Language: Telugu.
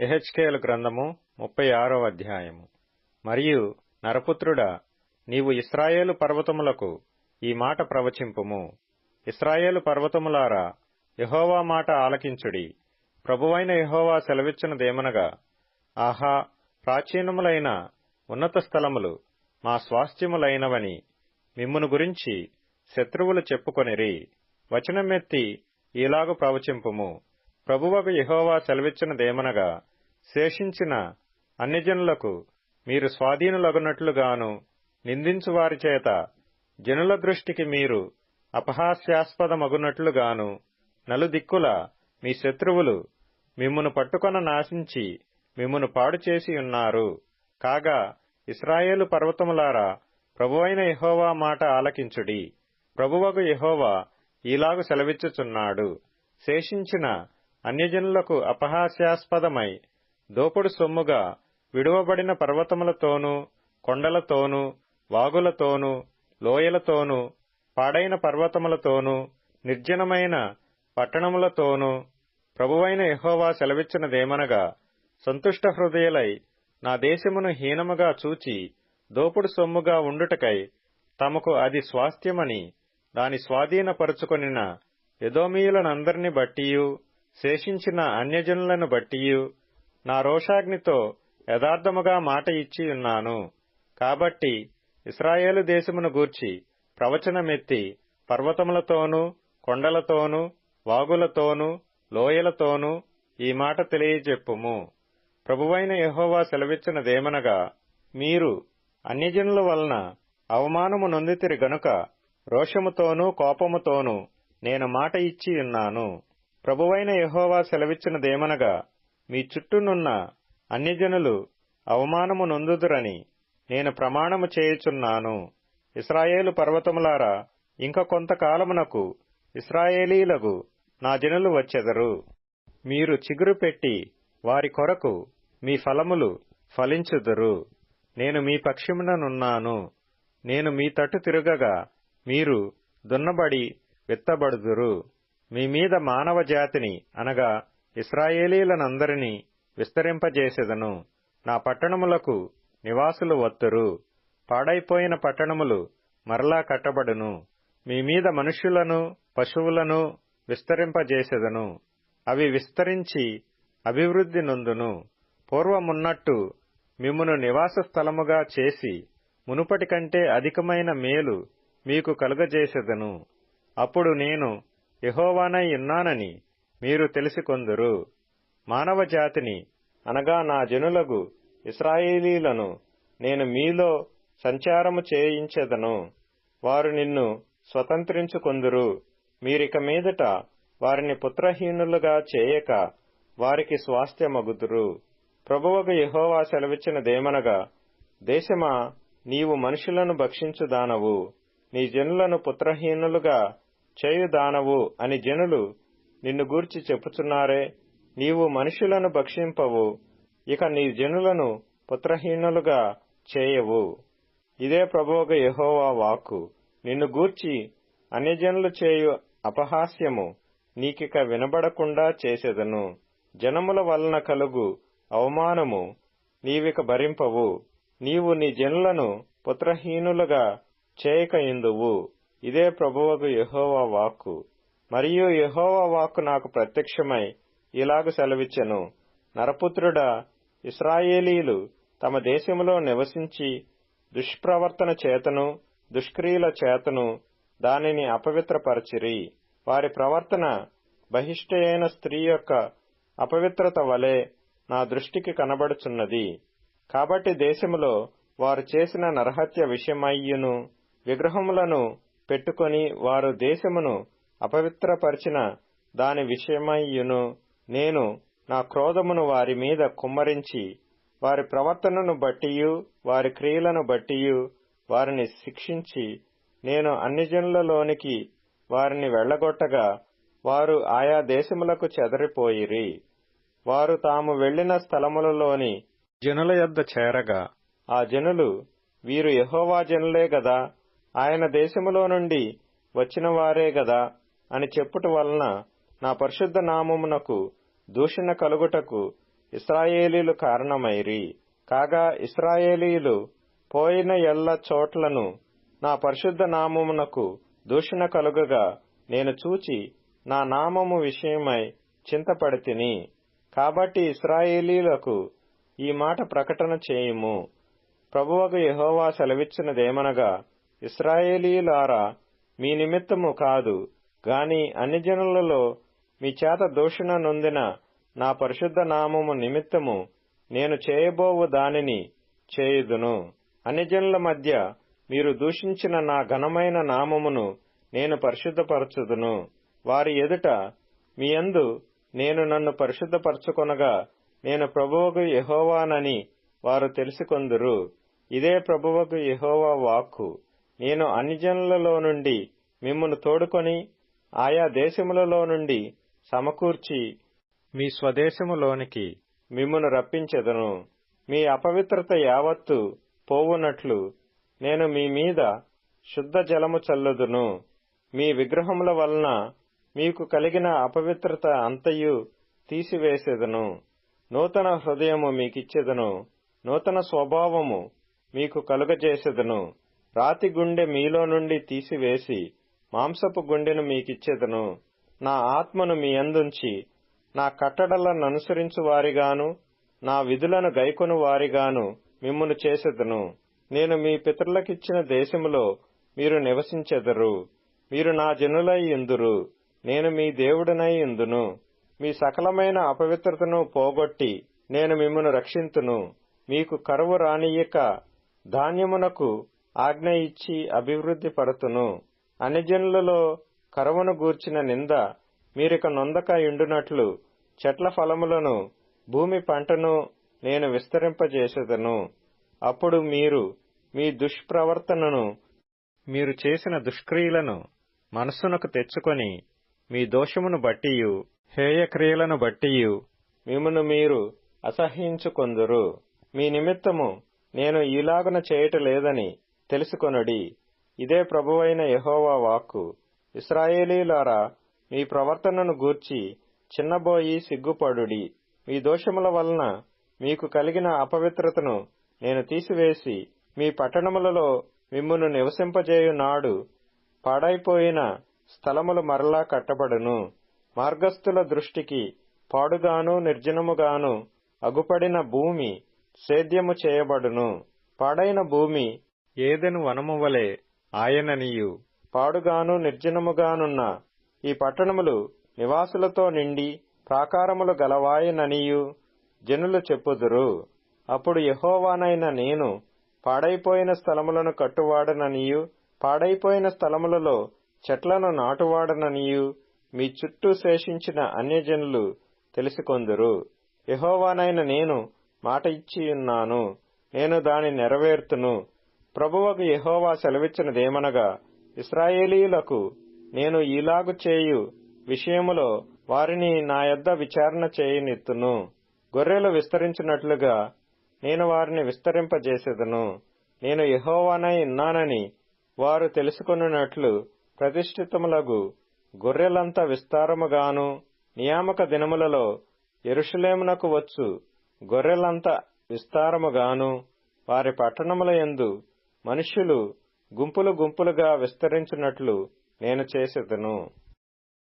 ఎహెచ్కేలు గ్రంథము ముప్పై ఆరో అధ్యాయము. మరియు నరపుత్రుడా నీవు ఇస్రాయేలు పర్వతములకు ఈ మాట ప్రవచింపుము. ఇస్రాయేలు పర్వతములారా యహోవా మాట ఆలకించుడి. ప్రభువైన యహోవా సెలవిచ్చినదేమనగా ఆహా ప్రాచీనములైన ఉన్నత స్థలములు మా స్వాస్థ్యములైనవని మిమ్మును గురించి శత్రువులు చెప్పుకొనిరి. వచనమెత్తి ఈలాగు ప్రవచింపుము. ప్రభువకు యహోవా సెలవిచ్చినదేమనగా శేషించిన అన్యజనులకు మీరు స్వాధీనులగునట్లుగాను నిందించువారి చేత జనుల దృష్టికి మీరు అపహాస్యాస్పదమగునట్లుగాను నలుదిక్కుల మీ శత్రువులు మిమ్మును పట్టుకొన నాశించి మిమ్మును పాడు చేసి ఉన్నారు. కాగా ఇస్రాయేలు పర్వతములారా ప్రభువైన యహోవా మాట ఆలకించుడి. ప్రభువకు యహోవా ఈలాగు సెలవిచ్చుచున్నాడు. శేషించిన అన్యజనులకు అపహాస్యాస్పదమై దోపుడు సొమ్ముగా విడువబడిన పర్వతములతోనూ కొండలతోనూ వాగులతోనూ లోయలతోనూ పాడైన పర్వతములతోనూ నిర్జనమైన పట్టణములతోనూ ప్రభువైన యహోవా సెలవిచ్చినదేమనగా సంతుష్ట హృదయులై నా దేశమును హీనముగా చూచి దోపుడు సొమ్ముగా ఉండుటకై తమకు అది స్వాస్థ్యమని దాని స్వాధీనపరుచుకొనిన యదోమీయులనందరిని బట్టియు శేషించిన అన్యజనులను బట్టియు నా రోషాగ్నితో యథార్థముగా మాట ఇచ్చి ఉన్నాను. కాబట్టి ఇస్రాయేలు దేశమును గూర్చి ప్రవచనమెత్తి పర్వతములతోనూ కొండలతోనూ వాగులతోనూ లోయలతోనూ ఈ మాట తెలియజెప్పుము. ప్రభువైన యహోవా సెలవిచ్చినదేమనగా మీరు అన్యజనుల వలన అవమానము నొందితిరి గనుక రోషముతోనూ కోపముతోనూ నేను మాట ఇచ్చి ఉన్నాను. ప్రభువైన యహోవా సెలవిచ్చినదేమనగా మీ చుట్టూనున్న అన్యజనులు అవమానము నొందుదురని నేను ప్రమాణము చేయుచున్నాను. ఇస్రాయేలు పర్వతములారా ఇంక కొంతకాలమునకు ఇస్రాయేలీలకు నా జనులు వచ్చెదరు. మీరు చిగురు పెట్టి వారి కొరకు మీ ఫలములు ఫలించుదురు. నేను మీ పక్షముననున్నాను. నేను మీ తట్టు తిరుగగా మీరు దున్నబడి విత్తబడుదురు. మీ మీద మానవ జాతిని అనగా ఇస్రాయేలీలనందరినీ విస్తరింపజేసెదను. నా పట్టణములకు నివాసులు వత్తురు. పాడైపోయిన పట్టణములు మరలా కట్టబడును. మీ మీద మనుష్యులను పశువులను విస్తరింపజేసెదను. అవి విస్తరించి అభివృద్ధి నొందును. పూర్వమున్నట్టు మిమ్మును నివాస స్థలముగా చేసి మునుపటి కంటే అధికమైన మేలు మీకు కలుగజేసెదను. అప్పుడు నేను యహోవానై ఉన్నానని మీరు తెలిసికొందురు మానవ జాతిని అనగా నా జనులగు ఇస్రాయేలీలను నేను మీలో సంచారము చేయించెదను. వారు నిన్ను స్వతంత్రించుకొందురు. మీరిక మీదట వారిని పుత్రహీనులుగా చేయక వారికి స్వాస్థ్యమగుదురు. ప్రభువకు యహోవా సెలవిచ్చినదేమనగా దేశమా నీవు మనుషులను భక్షించుదానవు. నీ జనులను పుత్రహీనులుగా చేయుదానవు అని జనులు నిన్ను గూర్చి చెప్పుచున్నారే. నీవు మనుషులను భక్షింపవు. ఇక నీ జనులను పుత్రహీనులుగా చేయవు. ఇదే ప్రభోగ యహోవా వాక్కు. నిన్ను గూర్చి అన్యజనులు చేయు అపహాస్యము నీకిక వినబడకుండా చేసెదను. జనముల వలన కలుగు అవమానము నీవిక భరింపవు. నీవు నీ జనులను పుత్రహీనులుగా చేయక ఇందువు. ఇదే ప్రభువకు యహోవా వాక్కు. మరియు యహోవా వాక్కు నాకు ప్రత్యక్షమై ఇలాగు సెలవిచ్చెను. నరపుత్రుడా ఇస్రాయేలీలు తమ దేశములో నివసించి దుష్ప్రవర్తన చేతను దుష్క్రియల చేతను దానిని అపవిత్రపరచిరి. వారి ప్రవర్తన బహిష్ఠయైన స్త్రీ యొక్క అపవిత్రత వలె నా దృష్టికి కనబడుచున్నది. కాబట్టి దేశములో వారు చేసిన నరహత్య విషయమయ్యును విగ్రహములను పెట్టుకొని వారు దేశమును అపవిత్రపరిచిన దాని విషయమయ్యును. నేను నా క్రోధమును వారి మీద కుమ్మరించి వారి ప్రవర్తనను బట్టియు వారి క్రియలను బట్టియు వారిని శిక్షించి నేను అన్ని జనులలోనికి వారిని వెళ్ళగొట్టగా వారు ఆయా దేశములకు చెదరిపోయిరి. వారు తాము వెళ్ళిన స్థలములలోని జనుల యొద్ద చేరగా ఆ జనులు వీరు యహోవా జనులే గదా ఆయన దేశములో నుండి వచ్చిన వారే గదా అని చెప్పుట వలన నా పరిశుద్ధ నామమునకు దూషణ కలుగుటకు ఇస్రాయేలీలు కారణమైరి. కాగా ఇస్రాయేలీలు పోయిన ఎల్ల చోట్లను నా పరిశుద్ధ నామమునకు దూషణ కలుగగా నేను చూచి నా నామము విషయమై చింతపడితిని. కాబట్టి ఇస్రాయేలీలకు ఈ మాట ప్రకటన చేయుము. ప్రభువకు యహోవా సెలవిచ్చినదేమనగా ఇస్రాయేలీలారా మీ నిమిత్తము కాదు గాని అన్ని జనులలో మీ చేత దూషణ నొందిన నా పరిశుద్ధ నామము నిమిత్తము నేను చేయబోవు దానిని చేయుదును. అన్ని జనుల మధ్య మీరు దూషించిన నా ఘనమైన నామమును నేను పరిశుద్ధపరచుదును. వారి ఎదుట మీ యందు నేను నన్ను పరిశుద్ధపరచుకొనగా నేను ప్రభువుకు యహోవానని వారు తెలుసుకొందురు. ఇదే ప్రభువుకు యహోవా వాక్కు. నేను అన్ని జనులలో నుండి మిమ్మను తోడుకొని ఆయా దేశములలో నుండి సమకూర్చి మీ స్వదేశములోనికి మిమ్మును రప్పించెదను. మీ అపవిత్రత యావత్తు పోవునట్లు నేను మీ మీద శుద్ధ జలము చల్లుదును. మీ విగ్రహముల వలన మీకు కలిగిన అపవిత్రత అంతయు తీసివేసేదను. నూతన హృదయము మీకిచ్చెదను. నూతన స్వభావము మీకు కలుగజేసెదను. రాతి గుండె మీలో నుండి తీసివేసి మాంసపు గుండెను మీకిచ్చెదను. నా ఆత్మను మీ అందుంచి నా కట్టడలను అనుసరించు వారిగాను నా విధులను గైకొను వారిగాను మిమ్మును చేసెదను. నేను మీ పితరులకిచ్చిన దేశములో మీరు నివసించెదరు. మీరు నా జనులై ఇందురు నేను మీ దేవుడనై ఇందును మీ సకలమైన అపవిత్రతను పోగొట్టి నేను మిమ్మను రక్షింతును. మీకు కరువు రానియక ధాన్యమునకు ఆజ్ఞ ఇచ్చి అభివృద్ధి పడుతును. అన్యజనులలో కరువును గూర్చిన నింద మీరిక నొందక ఇండునట్లు చెట్ల ఫలములను భూమి పంటను నేను విస్తరింపజేసేదను. అప్పుడు మీరు మీ దుష్ప్రవర్తనను మీరు చేసిన దుష్క్రియలను మనస్సునకు తెచ్చుకొని మీ దోషమును బట్టియు హేయక్రియలను బట్టియు మిమ్మను మీరు అసహ్యించుకొందురు. మీ నిమిత్తము నేను ఈలాగున చేయటలేదని తెలుసుకొనుడి. ఇదే ప్రభువైన యహోవా వాక్కు. ఇస్రాయేలీలారా మీ ప్రవర్తనను గూర్చి చిన్నబోయి సిగ్గుపడుడి. మీ దోషముల వలన మీకు కలిగిన అపవిత్రతను నేను తీసివేసి మీ పట్టణములలో మిమ్మును నివసింపజేయు నాడు పాడైపోయిన స్థలములు మరలా కట్టబడును. మార్గస్థుల దృష్టికి పాడుగాను నిర్జనముగాను అగుపడిన భూమి సేద్యము చేయబడును. పాడైన భూమి ఏదెను వనము వలె ఆయననియు. పాడుగాను నిర్జనముగానున్న ఈ పట్టణములు నివాసులతో నిండి ప్రాకారములు గలవాయననియు జనులు చెప్పుదురు. అప్పుడు యహోవానైన నేను పాడైపోయిన స్థలములను కట్టువాడననియు పాడైపోయిన స్థలములలో చెట్లను నాటువాడననియు మీ చుట్టూ శేషించిన అన్యజనులు తెలుసుకొందురు. యహోవానైన నేను మాట ఇచ్చియున్నాను నేను దాని నెరవేర్తును. ప్రభువకు యహోవా సెలవిచ్చినదేమనగా ఇస్రాయేలీలకు నేను ఈలాగు చేయు విషయములో వారిని నా యొద్ద విచారణ చేయనిత్తును. గొర్రెలు విస్తరించినట్లుగా నేను వారిని విస్తరింపజేసేదను. నేను యహోవానై ఉన్నానని వారు తెలుసుకొనున్నట్లు ప్రతిష్ఠితములగు గొర్రెలంత విస్తారముగాను నియామక దినములలో ఎరుషులేమునకు వచ్చు గొర్రెలంత విస్తారముగాను వారి పట్టణముల యందు మనుష్యులు గుంపులు గుంపులుగా విస్తరించినట్లు నేను చేసేదను.